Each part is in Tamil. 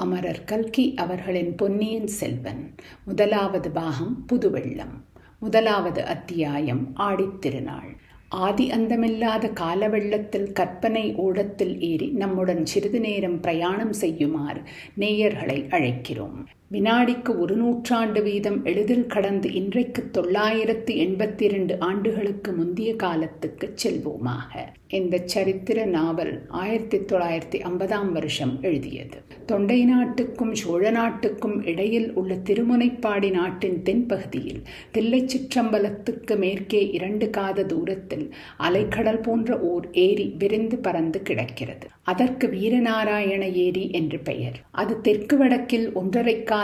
அமரர் கல்கி அவர்களின் பொன்னியின் செல்வன். முதலாவது பாகம் புதுவெள்ளம். முதலாவது அத்தியாயம் ஆடித்திருநாள் ஆதி அந்தமில்லாத காலவெள்ளத்தில் கற்பனை ஓடத்தில் ஏறி நம்முடன் சிறிது நேரம் பிரயாணம் செய்யுமாறு நேயர்களை அழைக்கிறோம். வினாடிக்கு ஒரு நூற்றாண்டு வீதம் எளிதில் கடந்து இன்றைக்கு தொள்ளாயிரத்து எண்பத்தி இரண்டு ஆண்டுகளுக்கு முந்தைய காலத்துக்கு செல்வோமாக. இந்த சரித்திர நாவல் ஆயிரத்தி தொள்ளாயிரத்தி ஐம்பதாம் வருஷம் எழுதியது. தொண்டை நாட்டுக்கும் சோழ நாட்டுக்கும் இடையில் உள்ள திருமுனைப்பாடி நாட்டின் தென்பகுதியில் தில்லை சிற்றம்பலத்துக்கு மேற்கே இரண்டு காத தூரத்தில் அலைக்கடல் போன்ற ஓர் ஏரி விரிந்து பறந்து கிடக்கிறது. அதற்கு வீரநாராயண ஏரி என்று பெயர். அது தெற்கு வடக்கில்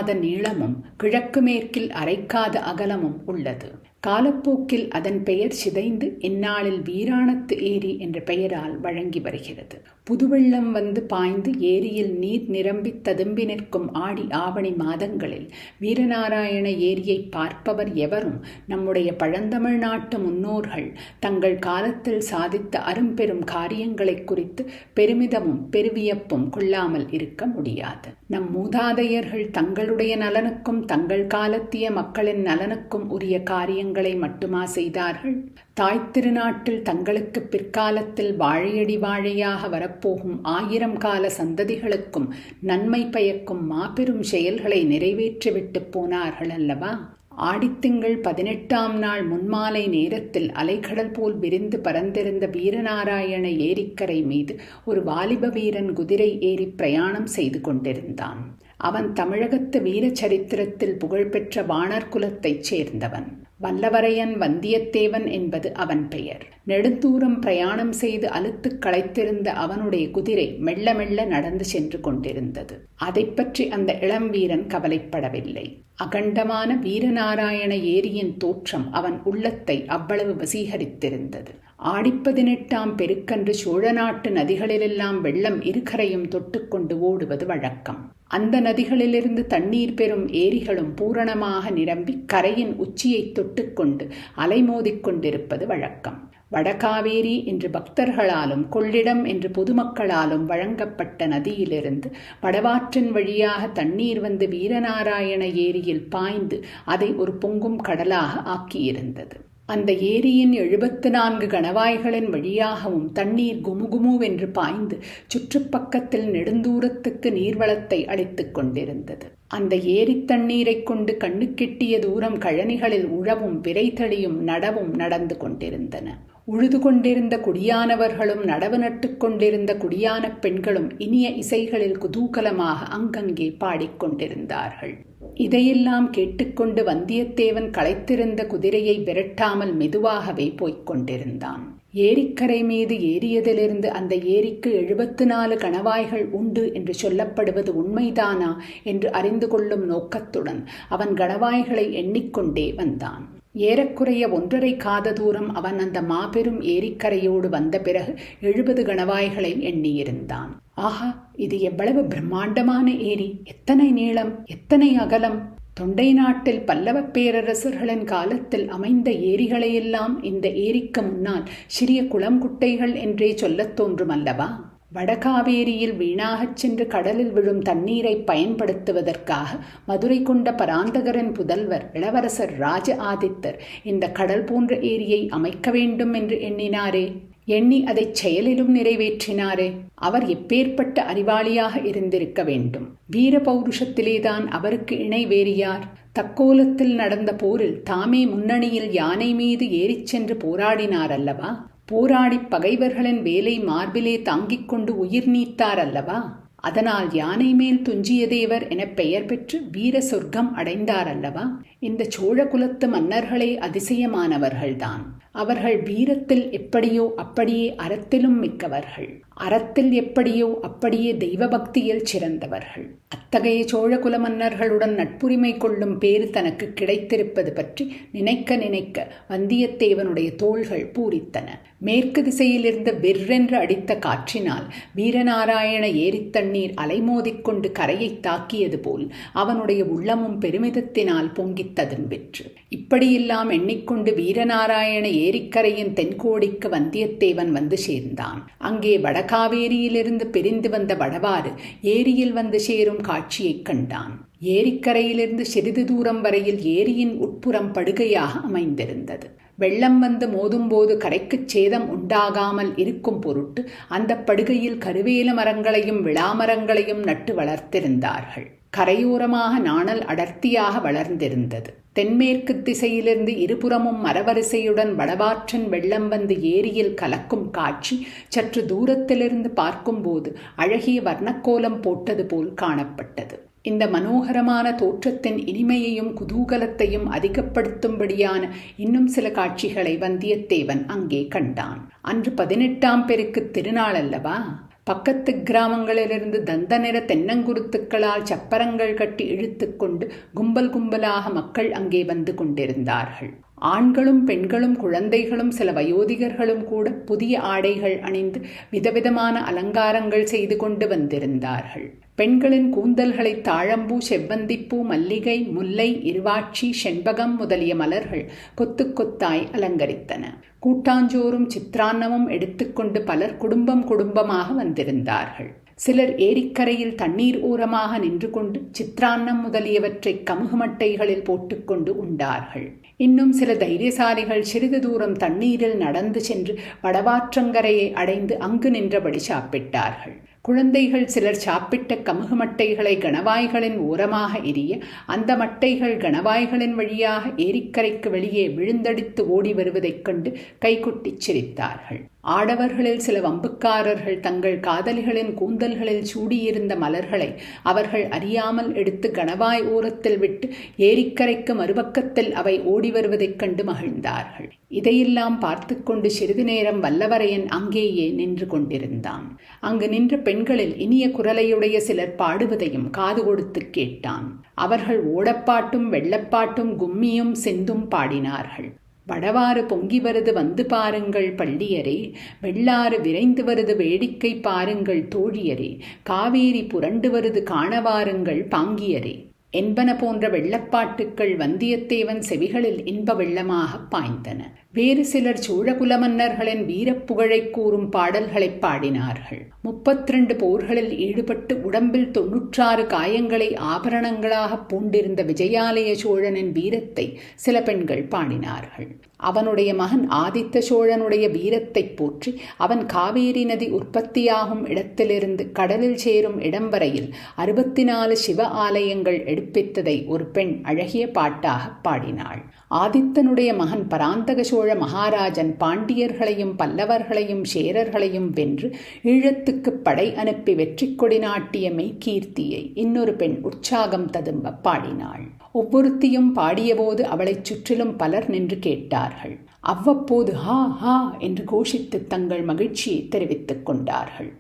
ஒன்றரைக்காத நீளமும் கிழக்கு மேற்கில் அரைக்காத அகலமும் உள்ளது. காலப்போக்கில் அதன் பெயர் சிதைந்து இந்நாளில் வீராணத்து ஏரி என்ற பெயரால் வழங்கி வருகிறது. புதுவெள்ளம் வந்து பாய்ந்து ஏரியில் நீர் நிரம்பி ததும்பி நிற்கும் ஆடி ஆவணி மாதங்களில் வீரநாராயண ஏரியை பார்ப்பவர் எவரும் நம்முடைய பழந்தமிழ்நாட்டு முன்னோர்கள் தங்கள் காலத்தில் சாதித்த அரும்பெரும் காரியங்களை குறித்து பெருமிதமும் பெருவியப்பும் கொள்ளாமல் இருக்க முடியாது. நம் மூதாதையர்கள் தங்களுடைய நலனுக்கும் தங்கள் காலத்திய மக்களின் நலனுக்கும் உரிய காரியங்கள் காரியங்களை மட்டுமா செய்தார்கள்? தாய் திருநாட்டில் தங்களுக்கு பிற்காலத்தில் வாழையடி வாழையாக வரப்போகும் ஆயிரம் கால சந்ததிகளுக்கும் நன்மை பயக்கும் மாபெரும் செயல்களை நிறைவேற்றிவிட்டு போனார்கள் அல்லவா? ஆடித்திங்கள் பதினெட்டாம் நாள் முன்மாலை நேரத்தில் அலைக்கடல் போல் விரிந்து பறந்திருந்த வீரநாராயண ஏரிக்கரை மீது ஒரு வாலிப வீரன் குதிரை ஏறி பிரயாணம் செய்து கொண்டிருந்தான். அவன் தமிழகத்து வீர சரித்திரத்தில் புகழ்பெற்ற வாணர் குலத்தைச் சேர்ந்தவன். வல்லவரையன் வந்தியத்தேவன் என்பது அவன் பெயர். நெடுந்தூரம் பிரயாணம் செய்து அழுத்துக் களைத்திருந்த அவனுடைய குதிரை மெல்ல மெல்ல நடந்து சென்று கொண்டிருந்தது. அதை பற்றி அந்த இளம் வீரன் கவலைப்படவில்லை. அகண்டமான வீரநாராயண ஏரியின் தோற்றம் அவன் உள்ளத்தை அவ்வளவு வசீகரித்திருந்தது. ஆடிப்பதினெட்டாம் பெருக்கன்று சோழ நாட்டு நதிகளிலெல்லாம் வெள்ளம் இருகரையும் தொட்டுக்கொண்டு ஓடுவது வழக்கம். அந்த நதிகளிலிருந்து தண்ணீர் பெறும் ஏரிகளும் பூரணமாக நிரம்பி கரையின் உச்சியை தொட்டுக்கொண்டு அலைமோதிக்கொண்டிருப்பது வழக்கம். வடகாவேரி என்று பக்தர்களாலும் கொள்ளிடம் என்று பொதுமக்களாலும் வழங்கப்பட்ட நதியிலிருந்து வடவாற்றின் வழியாக தண்ணீர் வந்து வீரநாராயண ஏரியில் பாய்ந்து அதை ஒரு பொங்கும் கடலாக ஆக்கியிருந்தது. அந்த ஏரியின் எழுபத்து நான்கு கணவாய்களின் வழியாகவும் தண்ணீர் குமுகுமுவென்று பாய்ந்து சுற்றுப்பக்கத்தில் நெடுந்தூரத்துக்கு நீர்வளத்தை அளித்துக் கொண்டிருந்தது. அந்த ஏரி தண்ணீரை கொண்டு கண்ணுக்கெட்டிய தூரம் கழனிகளில் உழவும் விரைத்தளியும் நடவும் நடந்து கொண்டிருந்தன. உழுது கொண்டிருந்த குடியானவர்களும் நடவு நட்டு கொண்டிருந்த குடியான பெண்களும் இனிய இசைகளில் குதூகலமாக அங்கங்கே பாடிக்கொண்டிருந்தார்கள் இதையெல்லாம் கேட்டுக்கொண்டு வந்தியத்தேவன் களைத்திருந்த குதிரையை விரட்டாமல் மெதுவாகவே போய்க் கொண்டிருந்தான். ஏரிக்கரை மீது ஏறியதிலிருந்து அந்த ஏரிக்கு எழுபத்து நாலு கணவாய்கள் உண்டு என்று சொல்லப்படுவது உண்மைதானா என்று அறிந்து கொள்ளும் நோக்கத்துடன் அவன் கணவாய்களை எண்ணிக்கொண்டே வந்தான். ஏறக்குறைய ஒன்றரை காத தூரம் அவன் அந்த மாபெரும் ஏரிக்கரையோடு வந்த பிறகு எழுபது கணவாய்களை எண்ணியிருந்தான். ஆஹா இது எவ்வளவு பிரம்மாண்டமான ஏரி! எத்தனை நீளம் எத்தனை அகலம்! தொண்டை நாட்டில் பல்லவ பேரரசர்களின் காலத்தில் அமைந்த ஏரிகளையெல்லாம் இந்த ஏரிக்கு முன்னால் சிறிய குளங்குட்டைகள் என்றே சொல்லத் தோன்றும் அல்லவா வடகாவேரியில் வீணாகச் சென்று கடலில் விழும் தண்ணீரை பயன்படுத்துவதற்காக மதுரை கொண்ட பராந்தகரின் புதல்வர் இளவரசர் ராஜ ஆதித்தர் இந்த கடல் போன்ற ஏரியை அமைக்க வேண்டும் என்று எண்ணினாரே. எண்ணி அதை செயலிலும் நிறைவேற்றினாரே. அவர் எப்பேற்பட்ட அறிவாளியாக இருந்திருக்க வேண்டும். வீர பௌருஷத்திலேதான் அவருக்கு இணை வேறியார் தக்கோலத்தில் நடந்த போரில் தாமே முன்னணியில் யானை மீது ஏறிச் சென்று போராடினார் அல்லவா போராடி பகைவர்களின் வேலை மார்பிலே தாங்கிக் கொண்டு உயிர் நீத்தார் அல்லவா? அதனால் யானை மேல் துஞ்சிய தேவர் என பெயர் பெற்று வீர சொர்க்கம் அடைந்தார் அல்லவா? இந்த சோழ குலத்து மன்னர்களே அதிசயமானவர்கள்தான். அவர்கள் வீரத்தில் எப்படியோ அப்படியே அறத்திலும் மிக்கவர்கள். அறத்தில் எப்படியோ அப்படியே தெய்வ பக்தியில் சிறந்தவர்கள். அத்தகைய சோழகுல மன்னர்களுடன் நட்புரிமை கொள்ளும் பேறு தனக்கு கிடைத்திருப்பது பற்றி நினைக்க நினைக்க வந்தியத்தேவனுடைய தோள்கள் பூரித்தன. மேற்கு திசையிலிருந்து வெர்ரென்று அடித்த காற்றினால் வீரநாராயண ஏரித்தண்ணீர் அலைமோதிக்கொண்டு கரையை தாக்கியது போல் அவனுடைய உள்ளமும் பெருமிதத்தினால் பொங்கித் ததும்பிற்று. இப்படியெல்லாம் எண்ணிக்கொண்டு வீரநாராயண ஏரிக்கரையின் தென்கோடிக்கு வந்தியத்தேவன் வந்து சேர்ந்தான். அங்கே வடகாவேரியிலிருந்து பிரிந்து வந்த வடவாறு ஏரியில் வந்து சேரும் காட்சியைக் கண்டான். ஏரிக்கரையிலிருந்து சிறிது தூரம் வரையில் ஏரியின் உட்புறம் படுகையாக அமைந்திருந்தது. வெள்ளம் வந்து மோதும்போது கரைக்குச் சேதம் உண்டாகாமல் இருக்கும் பொருட்டு அந்த படுகையில் கருவேல மரங்களையும் விளாமரங்களையும் நட்டு வளர்த்திருந்தார்கள். கரையோரமாக நாணல் அடர்த்தியாக வளர்ந்திருந்தது. தென்மேற்கு திசையிலிருந்து இருபுறமும் மரவரிசையுடன் வடவாற்றன் வெள்ளம் வந்து ஏரியில் கலக்கும் காட்சி சற்று தூரத்திலிருந்து பார்க்கும்போது அழகிய வர்ணக்கோலம் போட்டது போல் காணப்பட்டது. இந்த மனோகரமான தோற்றத்தின் இனிமையையும் குதூகலத்தையும் அதிகப்படுத்தும்படியான இன்னும் சில காட்சிகளை வந்தியத்தேவன் அங்கே கண்டான். அன்று பதினெட்டாம் பெருக்கு திருநாள் அல்லவா? பக்கத்து கிராமங்களிலிருந்து தந்த நிற தென்னங்குருத்துக்களால் சப்பரங்கள் கட்டி இழுத்துக்கொண்டு கும்பல் கும்பலாக மக்கள் அங்கே வந்து கொண்டிருந்தார்கள். ஆண்களும் பெண்களும் குழந்தைகளும் சில வயோதிகர்களும் கூட புதிய ஆடைகள் அணிந்து விதவிதமான அலங்காரங்கள் செய்து கொண்டு வந்திருந்தார்கள். பெண்களின் கூந்தல்களை தாழம்பூ செவ்வந்திப்பூ மல்லிகை முல்லை இருவாட்சி செண்பகம் முதலிய மலர்கள் கொத்து கொத்தாய் அலங்கரித்தன. கூட்டாஞ்சோறும் சித்ரான்னமும் எடுத்துக்கொண்டு பலர் குடும்பம் குடும்பமாக வந்திருந்தார்கள். சிலர் ஏரிக்கரையில் தண்ணீர் ஊரமாக நின்று கொண்டு சித்ரான்னம் முதலியவற்றை கமுகுமட்டைகளில் போட்டுக்கொண்டு உண்டார்கள். இன்னும் சில தைரியசாலிகள் சிறிது தூரம் தண்ணீரில் நடந்து சென்று வடவாற்றங்கரையை அடைந்து அங்கு நின்றபடி சாப்பிட்டார்கள். குழந்தைகள் சிலர் சாப்பிட்ட கமுகு மட்டைகளை கணவாய்களின் ஓரமாக எரிய அந்த மட்டைகள் கணவாய்களின் வழியாக ஏரிக்கரைக்கு வெளியே விழுந்தடித்து ஓடி வருவதைக் கண்டு கைகொட்டிச் சிரித்தார்கள். ஆடவர்களில் சில வம்புக்காரர்கள் தங்கள் காதலிகளின் கூந்தல்களில் சூடியிருந்த மலர்களை அவர்கள் அறியாமல் எடுத்து கணவாய் ஓரத்தில் விட்டு ஏரிக்கரைக்கு மறுபக்கத்தில் அவை ஓடி வருவதைக் கண்டு மகிழ்ந்தார்கள். இதையெல்லாம் பார்த்து கொண்டு சிறிது நேரம் வல்லவரையன் அங்கேயே நின்று கொண்டிருந்தான். அங்கு நின்ற பெண்களில் இனிய குரலையுடைய சிலர் பாடுவதையும் காது கொடுத்து கேட்டான். அவர்கள் ஓடப்பாட்டும் வெள்ளப்பாட்டும் கும்மியும் செந்தும் பாடினார்கள். வடவாறு பொங்கி வருது வந்து பாருங்கள் பள்ளியரே வெள்ளாறு விரைந்து வருது வேடிக்கை பாருங்கள் தோழியரே காவேரி புரண்டு வருது காணவாருங்கள் பாங்கியரே. என்பன போன்ற வெள்ளப்பாட்டுக்கள் வந்தியத்தேவன் செவிகளில் இன்ப வெள்ளமாக பாய்ந்தன. வேறு சிலர் சோழகுல மன்னர்களின் வீரப்புகழை கூறும் பாடல்களை பாடினார்கள். முப்பத்திரண்டு போர்களில் ஈடுபட்டு உடம்பில் தொன்னூற்றாறு காயங்களை ஆபரணங்களாக பூண்டிருந்த விஜயாலய சோழனின் வீரத்தை சில பெண்கள் பாடினார்கள். அவனுடைய மகன் ஆதித்த சோழனுடைய வீரத்தை போற்றி அவன் காவேரி நதி உற்பத்தியாகும் இடத்திலிருந்து கடலில் சேரும் இடம் வரையில் அறுபத்தி நாலு சிவ ஆலயங்கள் எடுப்பித்ததை ஒரு பெண் அழகிய பாட்டாக பாடினாள். ஆதித்தனுடைய மகன் பராந்தக சோழ மகாராஜன் பாண்டியர்களையும் பல்லவர்களையும் சேரர்களையும் வென்று ஈழத்துக்கு படை அனுப்பி வெற்றி கொடி நாட்டிய மெய்கீர்த்தியை இன்னொரு பெண் உற்சாகம் ததும்ப பாடினாள். ஒவ்வொருத்தியும் பாடியபோது அவளைச் சுற்றிலும் பலர் நின்று கேட்டார்கள். அவ்வப்போது ஹா ஹா என்று கோஷித்து தங்கள் மகிழ்ச்சியை தெரிவித்துக் கொண்டார்கள்.